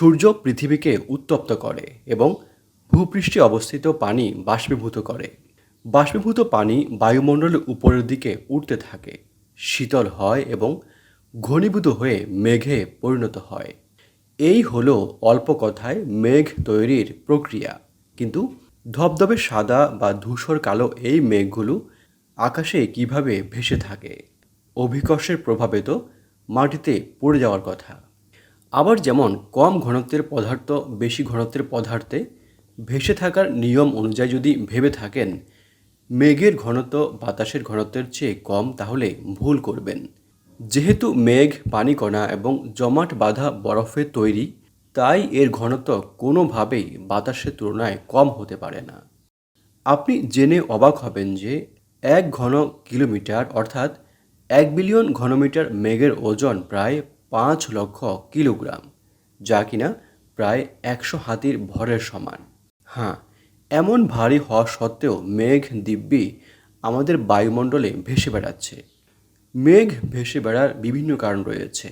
সূর্য পৃথিবীকে উত্তপ্ত করে এবং ভূপৃষ্ঠে অবস্থিত পানি বাষ্পীভূত করে। বাষ্পীভূত পানি বায়ুমণ্ডলের উপরের দিকে উঠতে থাকে, শীতল হয় এবং ঘনীভূত হয়ে মেঘে পরিণত হয়। এই হলো অল্প কথায় মেঘ তৈরির প্রক্রিয়া। কিন্তু ধবধবে সাদা বা ধূসর কালো এই মেঘগুলো আকাশে কীভাবে ভেসে থাকে, অভিকর্ষের প্রভাবে তো মাটিতে পড়ে যাওয়ার কথা। আবার যেমন কম ঘনত্বের পদার্থ, বেশি ঘনত্বের পদার্থে ভেসে থাকার নিয়ম অনুযায়ী যদি ভেবে থাকেন, মেঘের ঘনত্ব বাতাসের ঘনত্বের চেয়ে কম, তাহলে ভুল করবেন। যেহেতু মেঘ, পানিকণা এবং জমাট বাঁধা বরফের তৈরি, তাই এর ঘনত্ব কোনোভাবেই বাতাসের তুলনায় কম হতে পারে না। আপনি জেনে অবাক হবেন যে এক ঘন কিলোমিটার অর্থাৎ এক বিলিয়ন ঘনমিটার মেঘের ওজন প্রায় পাঁচ লক্ষ কিলোগ্রাম, যা কিনা প্রায় একশো হাতির ভরের সমান। হ্যাঁ এমন ভারী হওয়া সত্ত্বেও মেঘ দিব্যি আমাদের বায়ুমণ্ডলে ভেসে বেড়াচ্ছে। মেঘ ভেসে বেড়ার বিভিন্ন কারণ রয়েছে।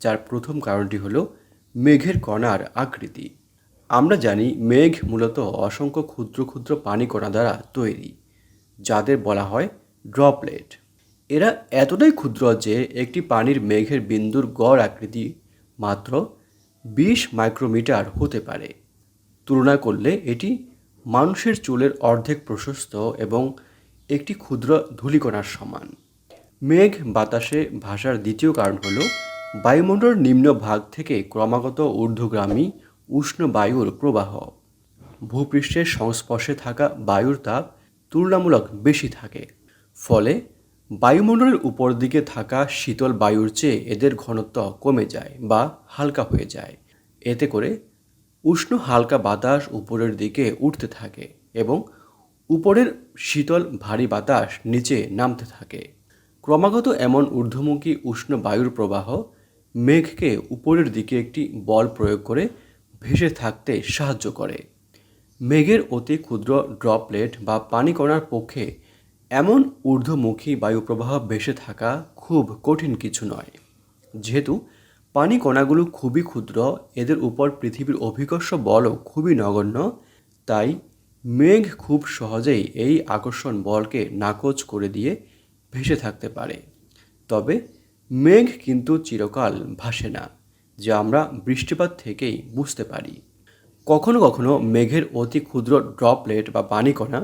যার প্রথম কারণটি হলো মেঘের কণার আকৃতি। আমরা জানি মেঘ মূলত অসংখ্য ক্ষুদ্র ক্ষুদ্র পানি কণা দ্বারা তৈরি, যাদের বলা হয় ড্রপলেট। এরা এতটাই ক্ষুদ্র যে একটি পানির মেঘের বিন্দুর গড় আকৃতি মাত্র বিশ মাইক্রোমিটার হতে পারে। তুলনা করলে এটি মানুষের চুলের অর্ধেক প্রশস্ত এবং একটি ক্ষুদ্র ধূলিকণার সমান। মেঘ বাতাসে ভাসার দ্বিতীয় কারণ হল বায়ুমণ্ডলের নিম্ন ভাগ থেকে ক্রমাগত ঊর্ধ্বগামী উষ্ণ বায়ুর প্রবাহ। ভূপৃষ্ঠের সংস্পর্শে থাকা বায়ুর তাপ তুলনামূলক বেশি থাকে। ফলে বায়ুমণ্ডলের উপর দিকে থাকা শীতল বায়ুর চেয়ে এদের ঘনত্ব কমে যায় বা হালকা হয়ে যায়। এতে করে উষ্ণ হালকা বাতাস উপরের দিকে উঠতে থাকে এবং উপরের শীতল ভারী বাতাস নিচে নামতে থাকে। ক্রমাগত এমন ঊর্ধ্বমুখী উষ্ণ বায়ুর প্রবাহ মেঘকে উপরের দিকে একটি বল প্রয়োগ করে ভেসে থাকতে সাহায্য করে। মেঘের অতি ক্ষুদ্র ড্রপলেট বা পানি কণার পক্ষে এমন ঊর্ধ্বমুখী বায়ুপ্রবাহ ভেসে থাকা খুব কঠিন কিছু নয়। যেহেতু পানি কণাগুলো খুবই ক্ষুদ্র, এদের উপর পৃথিবীর অভিকর্ষ বলও খুবই নগণ্য, তাই মেঘ খুব সহজেই এই আকর্ষণ বলকে নাকচ করে দিয়ে ভেসে থাকতে পারে। তবে মেঘ কিন্তু চিরকাল ভাসে না, যা আমরা বৃষ্টিপাত থেকেই বুঝতে পারি। কখনো কখনো মেঘের অতি ক্ষুদ্র ড্রপলেট বা পানিকণা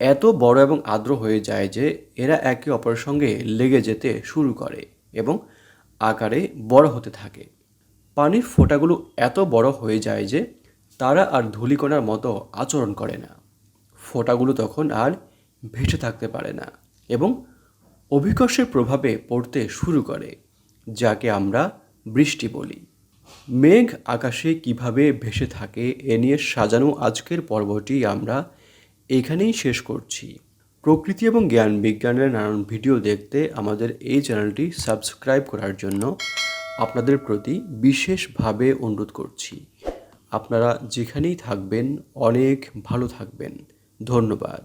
এত বড় এবং আর্দ্র হয়ে যায় যে এরা একে অপরের সঙ্গে লেগে যেতে শুরু করে এবং আকারে বড় হতে থাকে। পানির ফোঁটাগুলো এত বড় হয়ে যায় যে তারা আর ধূলিকণার মতো আচরণ করে না। ফোঁটাগুলো তখন আর ভেসে থাকতে পারে না এবং অভিকর্ষের প্রভাবে পড়তে শুরু করে, যাকে আমরা বৃষ্টি বলি। মেঘ আকাশে কীভাবে ভেসে থাকে এ নিয়ে সাজানো আজকের পর্বটি আমরা এখানেই শেষ করছি। প্রকৃতি এবং জ্ঞান বিজ্ঞানের নানান ভিডিও দেখতে আমাদের এই চ্যানেলটি সাবস্ক্রাইব করার জন্য আপনাদের প্রতি বিশেষভাবে অনুরোধ করছি। আপনারা যেখানেই থাকবেন, অনেক ভালো থাকবেন। ধন্যবাদ।